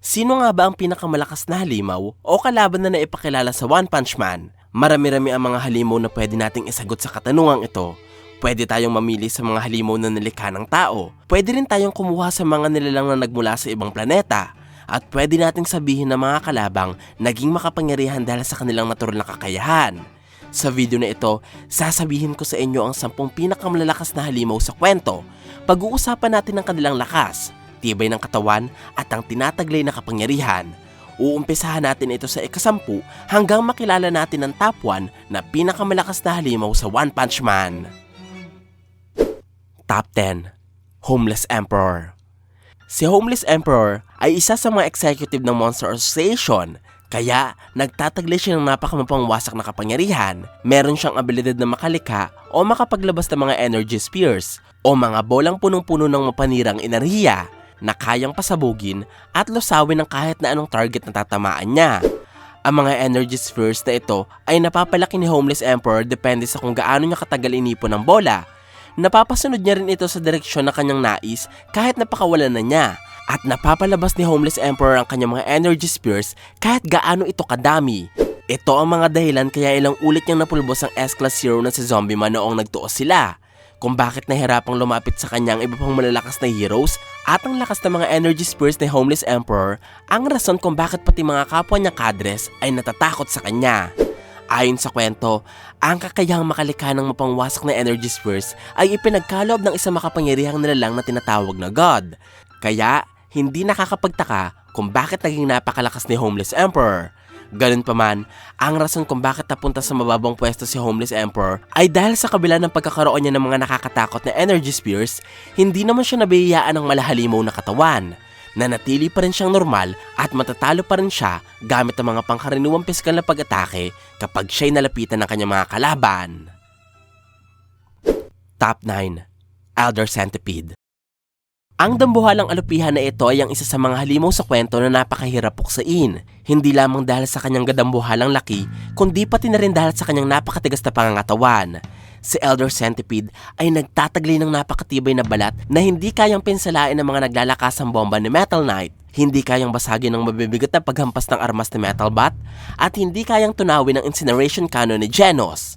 Sino nga ba ang pinakamalakas na halimaw o kalaban na naipakilala sa One Punch Man? Marami-rami ang mga halimaw na pwede nating isagot sa katanungang ito. Pwede tayong mamili sa mga halimaw na nilikha ng tao. Pwede rin tayong kumuha sa mga nilalang na nagmula sa ibang planeta. At pwede nating sabihin na mga kalabang naging makapangyarihan dahil sa kanilang natural na kakayahan. Sa video na ito, sasabihin ko sa inyo ang 10 pinakamalalakas na halimaw sa kwento. Pag-uusapan natin ang kanilang lakas, tibay ng katawan at ang tinataglay na kapangyarihan. Uumpisahan natin ito sa ikasampu hanggang makilala natin ang top 1 na pinakamalakas na halimaw sa One Punch Man. Top 10 Homeless Emperor Si Homeless Emperor ay isa sa mga executive ng Monster Association kaya nagtataglay siya ng napakamapangwasak na kapangyarihan. Meron siyang abilidad na makalika o makapaglabas ng mga energy spheres o mga bolang punong-puno ng mapanirang enerhiya na kayang pasabugin at lusawin ng kahit na anong target na tatamaan niya. Ang mga energy spheres na ito ay napapalaki ni Homeless Emperor depende sa kung gaano niya katagal inipon ng bola. Napapasunod niya rin ito sa direksyon na kanyang nais kahit napakawalan na niya. At napapalabas ni Homeless Emperor ang kanyang mga energy spheres kahit gaano ito kadami. Ito ang mga dahilan kaya ilang ulit niyang napulbos ang S-Class Hero na si Zombie Man noong nagtuos sila. Kung bakit nahirapang lumapit sa kanya ang iba pang malalakas na heroes at ang lakas ng mga energy spheres ni Homeless Emperor ang rason kung bakit pati mga kapwa niya kadres ay natatakot sa kanya. Ayon sa kwento, ang kakayahang makalika ng mapangwasak na energy spheres ay ipinagkaloob ng isang makapangyarihang nilalang na tinatawag na God. Kaya, hindi nakakapagtaka kung bakit naging napakalakas ni Homeless Emperor. Ganun pa man, ang rason kung bakit napunta sa mababang pwesto si Homeless Emperor ay dahil sa kabila ng pagkakaroon niya ng mga nakakatakot na energy spheres, hindi naman siya nabihiyaan ng malahalimaw na katawan. Nanatili pa rin siyang normal at matatalo pa rin siya gamit ang mga pangkaraniwang piskal na pag-atake kapag siya'y nalapitan ng kanyang mga kalaban. Top 9 Elder Centipede ang dambuhalang alupihan na ito ay ang isa sa mga halimaw sa kwento na napakahirap puksain. Hindi lamang dahil sa kanyang gadambuhalang laki, kundi pati na rin dahil sa kanyang napakatigas na pangangatawan. Si Elder Centipede ay nagtataglay ng napakatibay na balat na hindi kayang pinsalain ng mga naglalakasang bomba ni Metal Knight. Hindi kayang basagin ng mabibigat na paghampas ng armas ni Metal Bat at hindi kayang tunawin ng incineration cannon ni Genos.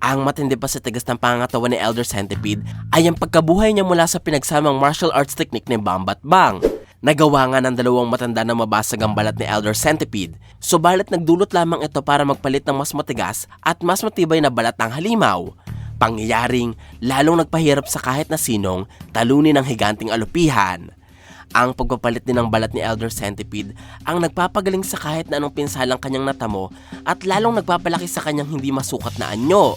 Ang matindi pa sa tigas ng pangatawan ni Elder Centipede ay ang pagkabuhay niya mula sa pinagsamang martial arts technique ni Bambat Bang. Nagawa nga ng dalawang matanda na mabasag ang balat ni Elder Centipede, subalit nagdulot lamang ito para magpalit ng mas matigas at mas matibay na balat ng halimaw. Pangyayaring lalong nagpahirap sa kahit na sinong talunin ng higanting alupihan. Ang pagpapalit din ng balat ni Elder Centipede ang nagpapagaling sa kahit na anong pinsalang kanyang natamo at lalong nagpapalaki sa kanyang hindi masukat na anyo.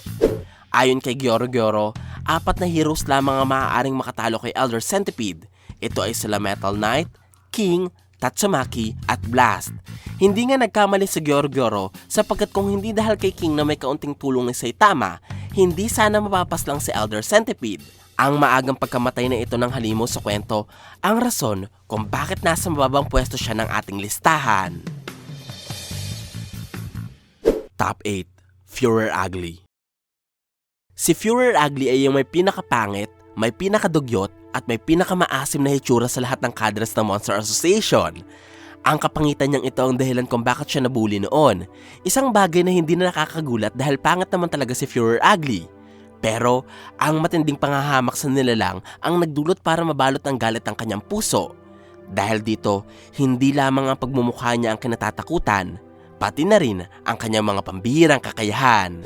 Ayon kay Gyoro Gyoro, apat na heroes lamang ang maaaring makatalo kay Elder Centipede. Ito ay sila Metal Knight, King, Tatsumaki at Blast. Hindi nga nagkamali si Gyoro Gyoro sapagkat kung hindi dahil kay King na may kaunting tulong ni Saitama, hindi sana mapapas lang si Elder Centipede. Ang maagang pagkamatay na ito ng halimo sa kwento ang rason kung bakit nasa mababang pwesto siya ng ating listahan. Top 8 Führer Ugly Si Führer Ugly ay yung may pinakapangit, may pinakadugyot at may pinakamaasim na hitsura sa lahat ng kadres ng Monster Association. Ang kapangitan niyang ito ang dahilan kung bakit siya nabuli noon. Isang bagay na hindi na nakakagulat dahil pangit naman talaga si Führer Ugly. Pero ang matinding pangahamak sa nilalang ang nagdulot para mabalot ng galit ang kanyang puso. Dahil dito, hindi lamang ang pagmumukha niya ang kinatatakutan, pati na rin ang kanyang mga pambihirang kakayahan.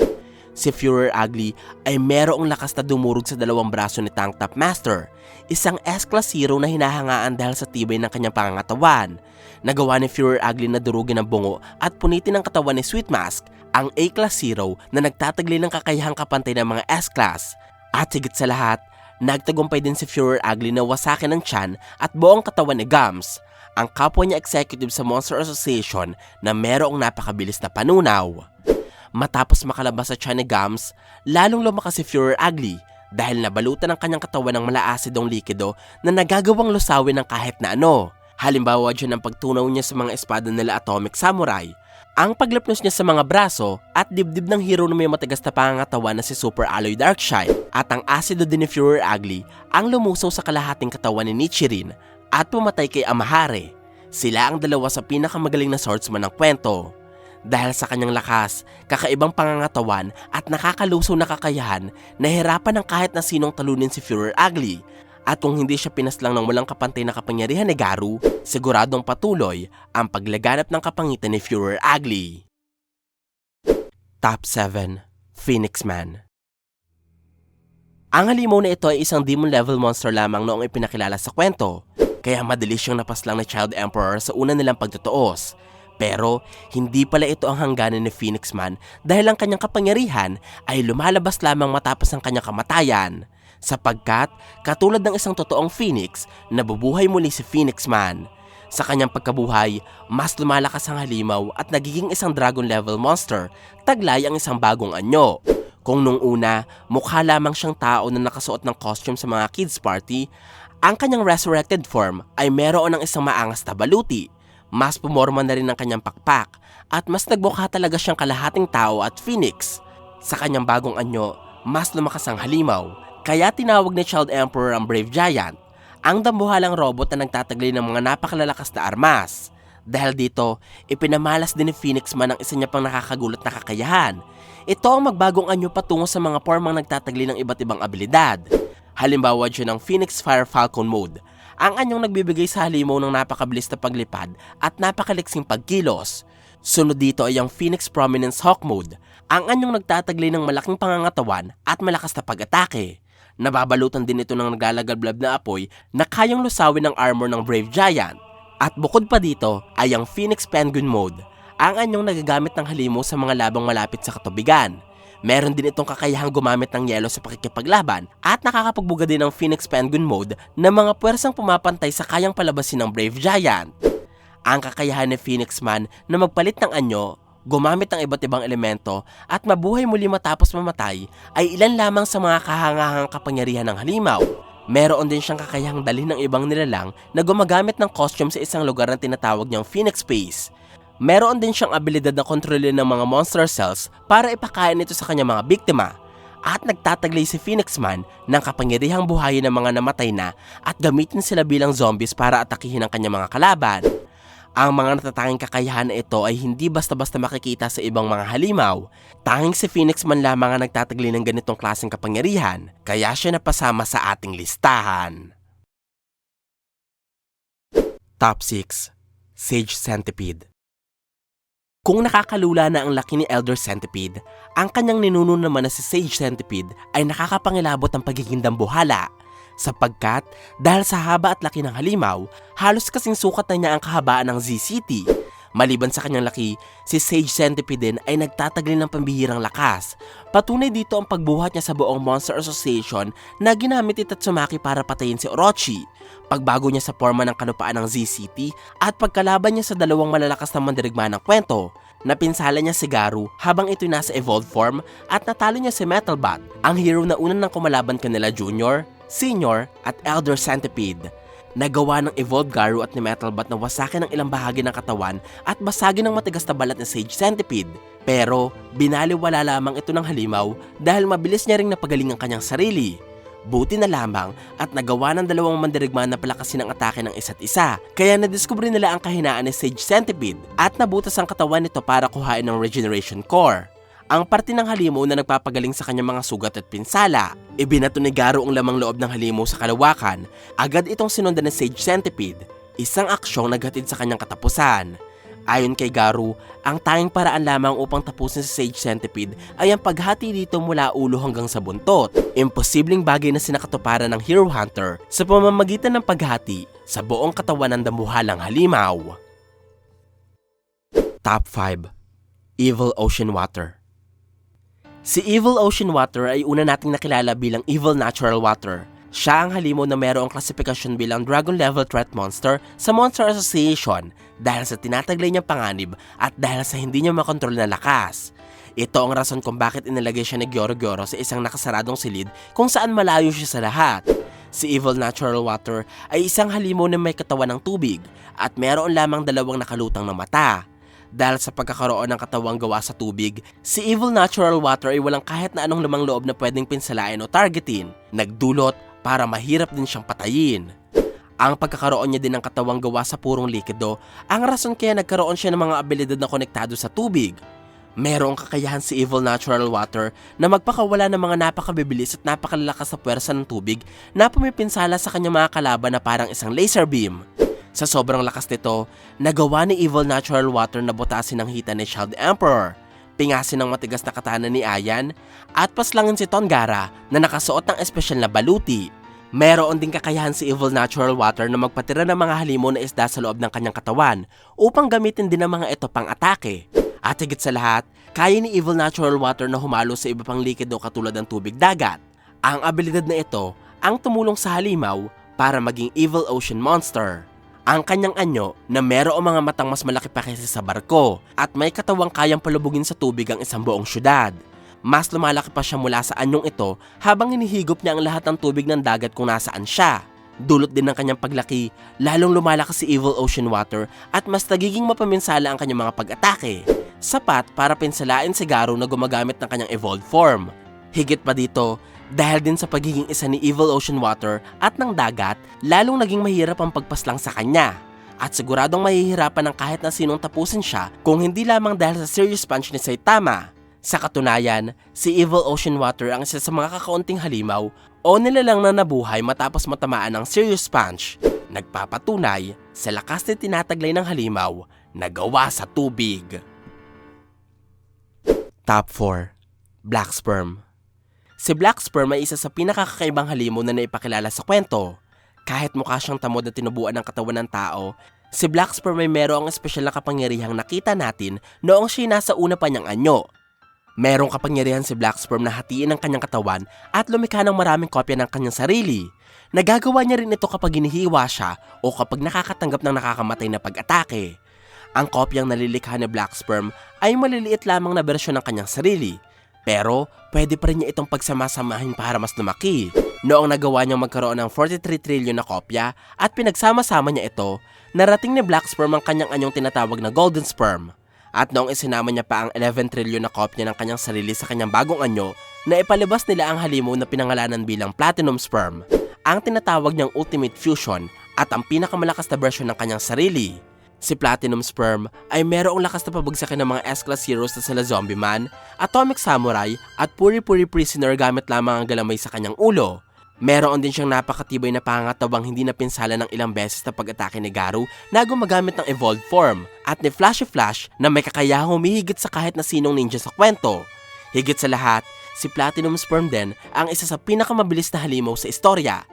Si Führer Ugly ay merong lakas na dumurog sa dalawang braso ni Tank Top Master, isang S-Class hero na hinahangaan dahil sa tibay ng kanyang pangangatawan. Nagawa ni Führer Ugly na durugin ang bungo at punitin ang katawan ni Sweet Mask, ang A-Class hero na nagtataglay ng kakayahang kapantay ng mga S-Class. At higit sa lahat, nagtagumpay din si Führer Ugly na wasakin ang tiyan at buong katawan ni Gums, ang kapwa niya executive sa Monster Association na merong napakabilis na panunaw. Matapos makalabas sa tiyan ni Gums, lalong lumakas si Führer Ugly dahil nabalutan ang kanyang katawan ng malaasidong likido na nagagawang lusawin ng kahit na ano. Halimbawa dyan ang pagtunaw niya sa mga espada nila Atomic Samurai, ang paglapnos niya sa mga braso at dibdib ng hero na may matigas na pangangatawan na si Super Alloy Darkshine at ang asido din ni Führer Ugly ang lumusaw sa kalahating katawan ni Nichirin at pumatay kay Amahare. Sila ang dalawa sa pinakamagaling na swordsman ng kwento. Dahil sa kanyang lakas, kakaibang pangangatawan at nakakaluso na kakayahan, nahirapan ng kahit na sinong talunin si Führer Ugly. At kung hindi siya pinaslang ng walang kapantay na kapangyarihan ni Garu, siguradong patuloy ang paglaganap ng kapangitan ni Führer Ugly. Top 7 Phoenix Man Ang halimaw na ito ay isang demon level monster lamang noong ipinakilala sa kwento, kaya madalis siyang napaslang ni Child Emperor sa una nilang pagtutuos. Pero hindi pala ito ang hangganan ni Phoenix Man dahil ang kanyang kapangyarihan ay lumalabas lamang matapos ang kanyang kamatayan. Sapagkat katulad ng isang totoong Phoenix, nabubuhay muli si Phoenix Man. Sa kanyang pagkabuhay, mas lumalakas ang halimaw at nagiging isang dragon level monster, taglay ang isang bagong anyo. Kung nung una, mukha lamang siyang tao na nakasuot ng costume sa mga kids party, ang kanyang resurrected form ay meron ng isang maangas na baluti. Mas pumorma na rin ang kanyang pakpak at mas nagmukha talaga siyang kalahating tao at phoenix. Sa kanyang bagong anyo, mas lumakas ang halimaw, kaya tinawag ni Child Emperor ang Brave Giant, ang dambuhalang robot na nagtataglay ng mga napakalalakas na armas. Dahil dito, ipinamalas din ni Phoenix Man ang isa niya pang nakakagulat na kakayahan. Ito ang magbagong anyo patungo sa mga formang nagtatagli ng iba't ibang abilidad. Halimbawa dyan ang Phoenix Fire Falcon Mode, ang anyong nagbibigay sa halimaw ng napakabilis na paglipad at napakaliksing pagkilos. Sunod dito ay ang Phoenix Prominence Hawk Mode, ang anyong nagtataglay ng malaking pangangatawan at malakas na pag-atake. Nababalutan din ito ng naglalagablab na apoy na kayang lusawin ng armor ng Brave Giant. At bukod pa dito ay ang Phoenix Penguin Mode, ang anyong nagagamit ng halimaw sa mga labang malapit sa katubigan. Meron din itong kakayahang gumamit ng yelo sa pakikipaglaban at nakakapagbuga din ng Phoenix Penguin Mode ng mga puwersang pumapantay sa kayang palabasin ng Brave Giant. Ang kakayahan ni Phoenix Man na magpalit ng anyo, gumamit ng iba't ibang elemento at mabuhay muli matapos mamatay ay ilan lamang sa mga kahangahangang kapangyarihan ng halimaw. Meron din siyang kakayahang dalhin ng ibang nilalang na gumagamit ng costume sa isang lugar na tinatawag niyang Phoenix Space. Meron din siyang abilidad na kontrolin ng mga monster cells para ipakain ito sa kanyang mga biktima. At nagtataglay si Phoenix Man ng kapangyarihang buhayin ng mga namatay na at gamitin sila bilang zombies para atakihin ang kanyang mga kalaban. Ang mga natatanging kakayahan na ito ay hindi basta-basta makikita sa ibang mga halimaw. Tanging si Phoenix man lamang ang nagtataglay ng ganitong klaseng kapangyarihan, kaya siya napasama sa ating listahan. Top 6 Sage Centipede Kung nakakalula na ang laki ni Elder Centipede, ang kanyang ninuno naman na si Sage Centipede ay nakakapangilabot ng pagiging dambuhala sapagkat dahil sa haba at laki ng halimaw, halos kasing sukat na niya ang kahabaan ng Z-City. Maliban sa kanyang laki, si Sage Centipede ay nagtatagli ng pambihirang lakas. Patunay dito ang pagbuhat niya sa buong Monster Association na ginamit ito Tatsumaki para patayin si Orochi. Pagbago niya sa forma ng kanupaan ng Z-City at pagkalaban niya sa dalawang malalakas na mandirigma ng kwento. Napinsala niya si Garu habang ito'y nasa evolved form at natalo niya si Metalbat, ang hero na unang nang kumalaban kanila Junior, Senior at Elder Centipede. Nagawa ng Evolved Garu at ni Metalbat na wasakin ng ilang bahagi ng katawan at basagin ng matigas na balat ni Sage Centipede. Pero binaliwala lamang ito ng halimaw dahil mabilis niya ring napagaling ang kanyang sarili. Buti na lamang at nagawa ng dalawang mandirigma na palakasin ang atake ng isa't isa. Kaya nadiskubre nila ang kahinaan ni Sage Centipede at nabutas ang katawan nito para kuhain ng Regeneration Core ang parte ng halimaw na nagpapagaling sa kanyang mga sugat at pinsala. Ibinato ni Garo ang lamang loob ng halimaw sa kalawakan. Agad itong sinundan ng Sage Centipede, isang aksyong naghatid sa kanyang katapusan. Ayon kay Garu, ang tanging paraan lamang upang tapusin si Sage Centipede ay ang paghati dito mula ulo hanggang sa buntot. Imposibleng bagay na sinakatuparan ng Hero Hunter sa pamamagitan ng paghati sa buong katawan ng damuhalang halimaw. Top 5 Evil Ocean Water Si Evil Ocean Water ay una nating nakilala bilang Evil Natural Water. Siya ang halimaw na mayroong klasifikasyon bilang Dragon Level Threat Monster sa Monster Association dahil sa tinataglay niyang panganib at dahil sa hindi niya makontrol na lakas. Ito ang rason kung bakit inilagay siya ni Gyoro Gyoro sa isang nakasaradong silid kung saan malayo siya sa lahat. Si Evil Natural Water ay isang halimaw na may katawan ng tubig at meron lamang dalawang nakalutang na mata. Dahil sa pagkakaroon ng katawang gawa sa tubig, si Evil Natural Water ay walang kahit na anong lamang loob na pwedeng pinsalain o targetin. Nagdulot para mahirap din siyang patayin. Ang pagkakaroon niya din ng katawang gawa sa purong likido, ang rason kaya nagkaroon siya ng mga abilidad na konektado sa tubig. Merong kakayahan si Evil Natural Water na magpakawala ng mga napakabibilis at napakalalakas sa puwersa ng tubig na pumipinsala sa kanyang mga kalaban na parang isang laser beam. Sa sobrang lakas nito, nagawa ni Evil Natural Water na butasin ang hita ni Child Emperor, pingasin ng matigas na katana ni Ayan, at paslangin si Tongara na nakasuot ng espesyal na baluti. Meron ding kakayahan si Evil Natural Water na magpatira ng mga halimo na isda sa loob ng kanyang katawan upang gamitin din ng mga ito pang atake. At higit sa lahat, kaya ni Evil Natural Water na humalo sa iba pang likido katulad ng tubig dagat. Ang abilidad na ito ang tumulong sa halimaw para maging Evil Ocean Monster. Ang kanyang anyo na merong mga matang mas malaki pa kaysa sa barko at may katawang kayang palubugin sa tubig ang isang buong syudad. Mas lumalaki pa siya mula sa anyong ito habang hinihigop niya ang lahat ng tubig ng dagat kung nasaan siya. Dulot din ng kanyang paglaki, lalong lumalakas si Evil Ocean Water at mas nagiging mapaminsala ang kanyang mga pag-atake. Sapat para pinsalain si Garo na gumagamit ng kanyang evolved form. Higit pa dito, dahil din sa pagiging isa ni Evil Ocean Water at ng dagat, lalong naging mahirap ang pagpaslang sa kanya. At siguradong mahihirapan ng kahit na sinong tapusin siya kung hindi lamang dahil sa serious punch ni Saitama. Sa katunayan, si Evil Ocean Water ang isa sa mga kakaunting halimaw o nilalang na nabuhay matapos matamaan ng serious punch. Nagpapatunay sa lakas na tinataglay ng halimaw na gawa sa tubig. Top 4. Black Sperm Si Black Sperm ay isa sa pinakakakaibang halimaw na naipakilala sa kwento. Kahit mukha siyang tamod na tinubuan ng katawan ng tao, si Black Sperm ay merong espesyal na kapangyarihang nakita natin noong siya nasa una pa niyang anyo. Merong kapangyarihan si Black Sperm na hatiin ang kanyang katawan at lumikha ng maraming kopya ng kanyang sarili. Nagagawa niya rin ito kapag ginihiwa siya o kapag nakakatanggap ng nakakamatay na pag-atake. Ang kopyang nalilikha ni Black Sperm ay maliliit lamang na bersyon ng kanyang sarili. Pero pwede pa rin niya itong pagsamasamahin para mas lumaki. Noong nagawa niyang magkaroon ng 43 trillion na kopya at pinagsama-sama niya ito, narating ni Black Sperm ang kanyang anyong tinatawag na Golden Sperm. At noong isinama niya pa ang 11 trillion na kopya ng kanyang sarili sa kanyang bagong anyo, na ipalabas nila ang halimaw na pinangalanan bilang Platinum Sperm, ang tinatawag niyang Ultimate Fusion at ang pinakamalakas na version ng kanyang sarili. Si Platinum Sperm ay merong lakas na pabagsakin ng mga S-Class heroes na sila Zombie Man, Atomic Samurai at Puri Puri Prisoner gamit lamang ang galamay sa kanyang ulo. Meron din siyang napakatibay na pangatawang hindi napinsala ng ilang beses na pag-atake ni Garu na gumagamit ng evolved form at ni Flashy Flash na may kakayahang humihigit sa kahit na sinong ninja sa kwento. Higit sa lahat, si Platinum Sperm din ang isa sa pinakamabilis na halimaw sa istorya.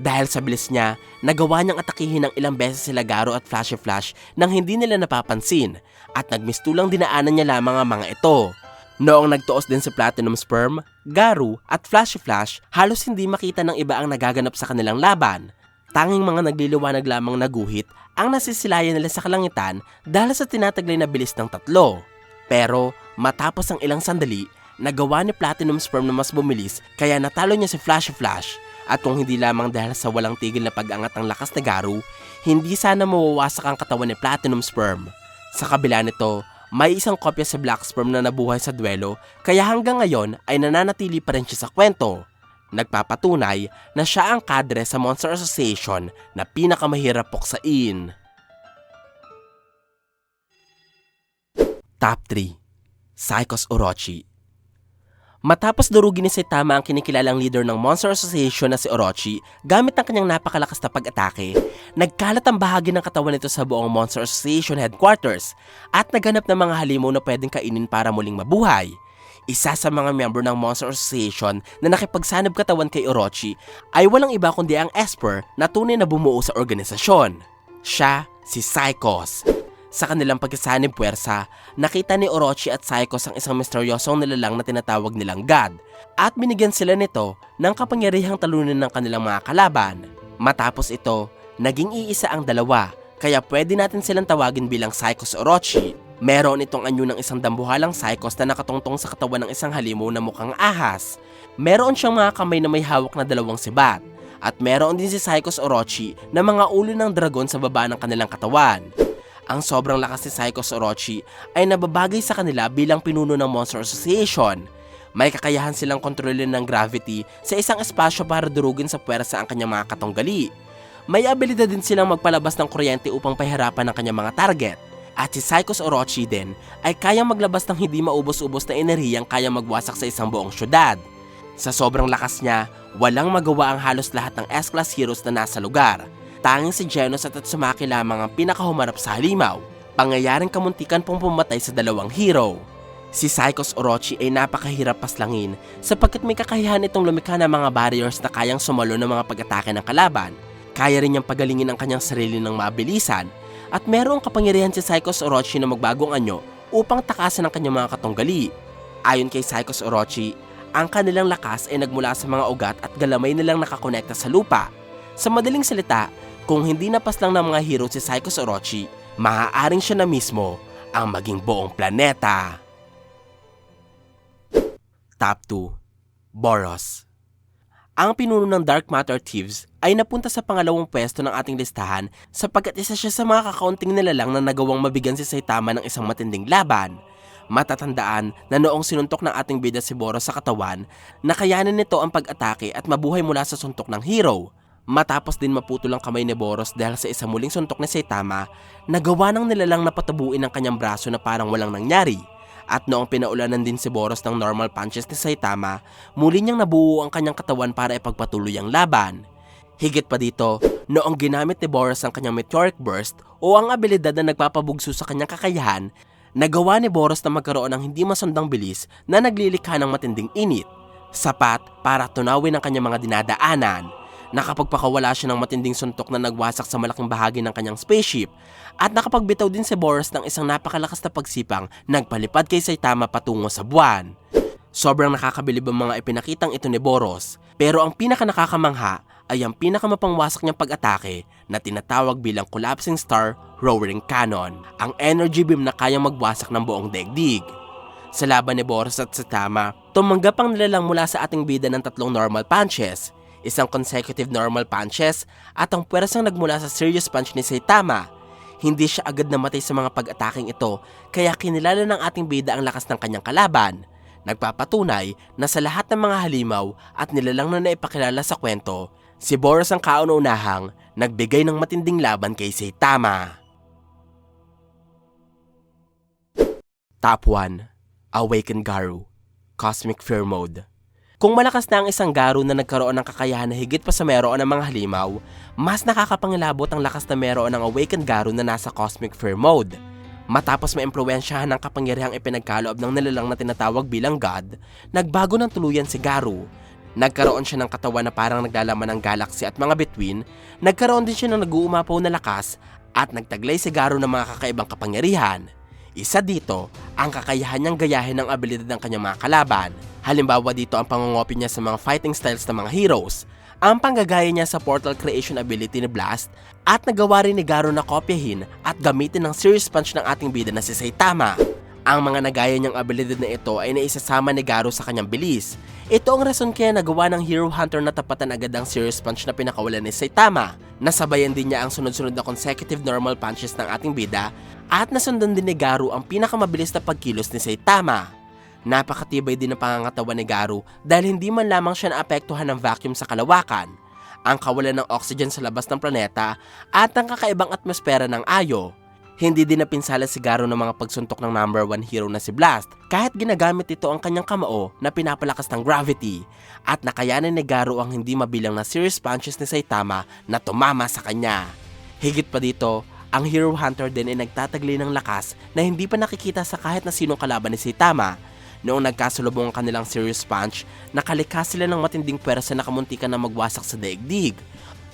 Dahil sa bilis niya, nagawa niyang atakihin ng ilang beses sila Garo at Flashy Flash nang hindi nila napapansin at nagmistulang dinaanan niya lamang ang mga ito. Noong nagtuos din si Platinum Sperm, Garu at Flashy Flash, halos hindi makita ng iba ang nagaganap sa kanilang laban. Tanging mga nagliliwanag lamang na guhit ang nasisilayan nila sa kalangitan dahil sa tinataglay na bilis ng tatlo. Pero matapos ang ilang sandali, nagawa ni Platinum Sperm na mas bumilis kaya natalo niya si Flashy Flash. At kung hindi lamang dahil sa walang tigil na pag-angat ng lakas ni Garu, hindi sana mawawasak ang katawan ni Platinum Sperm. Sa kabila nito, may isang kopya sa Black Sperm na nabuhay sa duelo kaya hanggang ngayon ay nananatili pa rin siya sa kwento. Nagpapatunay na siya ang kadre sa Monster Association na pinakamahirap puksain. Top 3 Psychos Orochi Matapos durugin ni Saitama ang kinikilalang leader ng Monster Association na si Orochi gamit ang kanyang napakalakas na pag-atake, nagkalat ang bahagi ng katawan nito sa buong Monster Association headquarters at naganap ng mga halimaw na pwedeng kainin para muling mabuhay. Isa sa mga member ng Monster Association na nakipagsanib katawan kay Orochi ay walang iba kundi ang Esper na tunay na bumuo sa organisasyon. Siya si Psychos, sa kanilang pagkasanib puwersa, nakita ni Orochi at Psychos ang isang misteryosong nilalang na tinatawag nilang God at binigyan sila nito ng kapangyarihang talunin ng kanilang mga kalaban. Matapos ito, naging iisa ang dalawa kaya pwede natin silang tawagin bilang Psychos Orochi. Meron itong anyo ng isang dambuhalang Psychos na nakatungtong sa katawan ng isang halimaw na mukhang ahas. Meron siyang mga kamay na may hawak na dalawang sibat. At meron din si Psychos Orochi na mga ulo ng dragon sa baba ng kanilang katawan ang sobrang lakas ni Psychos Orochi ay nababagay sa kanila bilang pinuno ng Monster Association. May kakayahan silang kontrolin ng gravity sa isang espasyo para durugin sa puwersa ang kanyang mga katunggali. may abilidad din silang magpalabas ng kuryente upang pahirapan ng kanyang mga target. At si Psychos Orochi din ay kayang maglabas ng hindi maubos-ubos na enerhiyang kayang magwasak sa isang buong syudad. Sa sobrang lakas niya, walang magawa ang halos lahat ng S-Class heroes na nasa lugar. Tanging si Genos at Tatsumaki lamang ang pinakahumarap sa halimaw. Pangyayaring kamuntikan pong pumatay sa dalawang hero. Si Psychos Orochi ay napakahirap paslangin sapagkat may kakayahan itong lumikha ng mga barriers na kayang sumalo ng mga pag-atake ng kalaban. Kaya rin niyang pagalingin ang kanyang sarili ng mabilisan at merong kapangyarihan si Psychos Orochi na magbagong anyo upang takasan ang kanyang mga katunggali. Ayon kay Psychos Orochi, ang kanilang lakas ay nagmula sa mga ugat at galamay nilang nakakonekta sa lupa. Sa madaling salita, kung hindi napaslang ng mga hero si Psychos Orochi, maaaring siya na mismo ang maging buong planeta. Top 2. Boros Ang pinuno ng Dark Matter Thieves ay napunta sa pangalawang pwesto ng ating listahan sapagkat isa siya sa mga kakaunting nilalang na nagawang mabigyan si Saitama ng isang matinding laban. Matatandaan na noong sinuntok ng ating bida si Boros sa katawan, nakayanan nito ang pag-atake at mabuhay mula sa suntok ng hero. Matapos din maputol ang kamay ni Boros dahil sa isang muling suntok ni Saitama, nagawa ng nilalang na patabuin ang kanyang braso na parang walang nangyari. At noong pinaulanan din si Boros ng normal punches ni Saitama, muli niyang nabuo ang kanyang katawan para ipagpatuloy ang laban. Higit pa dito, noong ginamit ni Boros ang kanyang meteoric burst o ang abilidad na nagpapabugso sa kanyang kakayahan, nagawa ni Boros na magkaroon ng hindi masundang bilis na naglilikha ng matinding init. Sapat para tunawin ang kanyang mga dinadaanan. Nakapagpakawala siya ng matinding suntok na nagwasak sa malaking bahagi ng kanyang spaceship at nakapagbitaw din si Boros ng isang napakalakas na pagsipang nagpalipad kay Saitama patungo sa buwan. Sobrang nakakabilib ang mga ipinakitang ito ni Boros pero ang pinaka nakakamangha ay ang pinakamapangwasak niyang pag-atake na tinatawag bilang Collapsing Star Roaring Cannon, ang energy beam na kayang magwasak ng buong daigdig. Sa laban ni Boros at Saitama, tumanggap ang nilalang mula sa ating bida ng tatlong normal punches, isang consecutive normal punches at ang puwersang nagmula sa serious punch ni Saitama. Hindi siya agad namatay sa mga pag-ataking ito kaya kinilala ng ating bida ang lakas ng kanyang kalaban. Nagpapatunay na sa lahat ng mga halimaw at nilalang na naipakilala sa kwento, si Boros ang kauna-unahang nagbigay ng matinding laban kay Saitama. Top 1 Awaken Garu Cosmic Fear Mode Kung malakas na ang isang Garu na nagkaroon ng kakayahan na higit pa sa meron ng mga halimaw, mas nakakapangilabot ang lakas na meron ng Awakened Garu na nasa Cosmic Fear Mode. Matapos maimpluwensyahan ng kapangyarihang ipinagkaloob ng nilalang na tinatawag bilang God, nagbago ng tuluyan si Garu. Nagkaroon siya ng katawan na parang naglalaman ng galaxy at mga bituin, nagkaroon din siya ng nag-uumapaw na lakas at nagtaglay si Garu ng mga kakaibang kapangyarihan. Isa dito, ang kakayahan niyang gayahin ng abilidad ng kanyang mga kalaban. Halimbawa dito ang pangungopi niya sa mga fighting styles ng mga heroes, ang panggagaya niya sa portal creation ability ni Blast at nagawa rin ni Garo na kopyahin at gamitin ng serious punch ng ating bida na si Saitama. Ang mga nagaya niyang abilidad na ito ay naisasama ni Garo sa kanyang bilis. Ito ang rason kaya nagawa ng Hero Hunter na tapatan agad ang serious punch na pinakawalan ni Saitama. Nasabayan din niya ang sunod-sunod na consecutive normal punches ng ating bida at nasundan din ni Garo ang pinakamabilis na pagkilos ni Saitama. Napakatibay din ng pangangatawan ni Garu dahil hindi man lamang siya naapektuhan ng vacuum sa kalawakan, ang kawalan ng oxygen sa labas ng planeta at ang kakaibang atmosfera ng Ayo. Hindi din napinsala si Garu ng mga pagsuntok ng number one hero na si Blast kahit ginagamit ito ang kanyang kamao na pinapalakas ng gravity at nakayanan ni Garu ang hindi mabilang na serious punches ni Saitama na tumama sa kanya. Higit pa dito, ang Hero Hunter din ay nagtatagli ng lakas na hindi pa nakikita sa kahit na sinong kalaban ni Saitama Noong nagkasalubong ang kanilang serious punch, nakalikha sila ng matinding pwersa na kamuntikan na magwasak sa daigdig.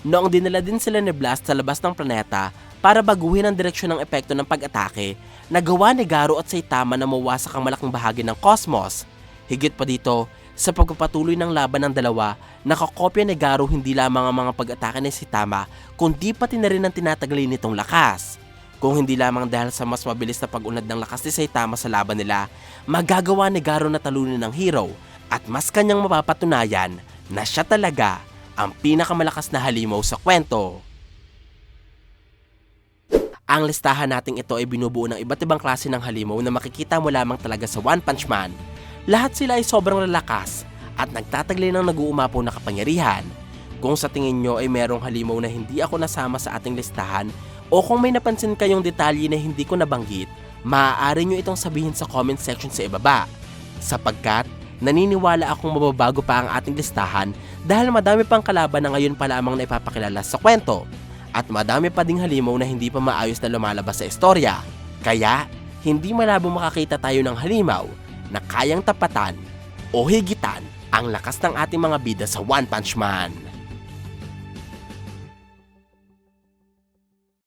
Noong dinala din sila ni Blast sa labas ng planeta para baguhin ang direksyon ng epekto ng pag-atake, nagawa ni Garo at Saitama na mawasak ang malaking bahagi ng cosmos. Higit pa dito, sa pagpapatuloy ng laban ng dalawa, nakakopya ni Garo hindi lamang ang mga pag-atake ni Saitama, kundi pati na rin ang tinataglay nitong lakas. Kung hindi lamang dahil sa mas mabilis na pag-unad ng lakas ni Saitama sa laban nila, magagawa ni Garo na talunin ng hero at mas kanyang mapapatunayan na siya talaga ang pinakamalakas na halimaw sa kwento. Ang listahan nating ito ay binubuo ng iba't ibang klase ng halimaw na makikita mo lamang talaga sa One Punch Man. Lahat sila ay sobrang lalakas at nagtataglay ng nag-uumapaw na kapangyarihan. Kung sa tingin nyo ay merong halimaw na hindi ako nasama sa ating listahan o kung may napansin kayong detalye na hindi ko nabanggit, maaari nyo itong sabihin sa comment section sa ibaba. Sapagkat naniniwala akong mababago pa ang ating listahan dahil madami pang kalaban na ngayon pa lamang na ipapakilala sa kwento at madami pa ding halimaw na hindi pa maayos na lumalabas sa istorya. Kaya, hindi malabo makakita tayo ng halimaw na kayang tapatan o higitan ang lakas ng ating mga bida sa One Punch Man.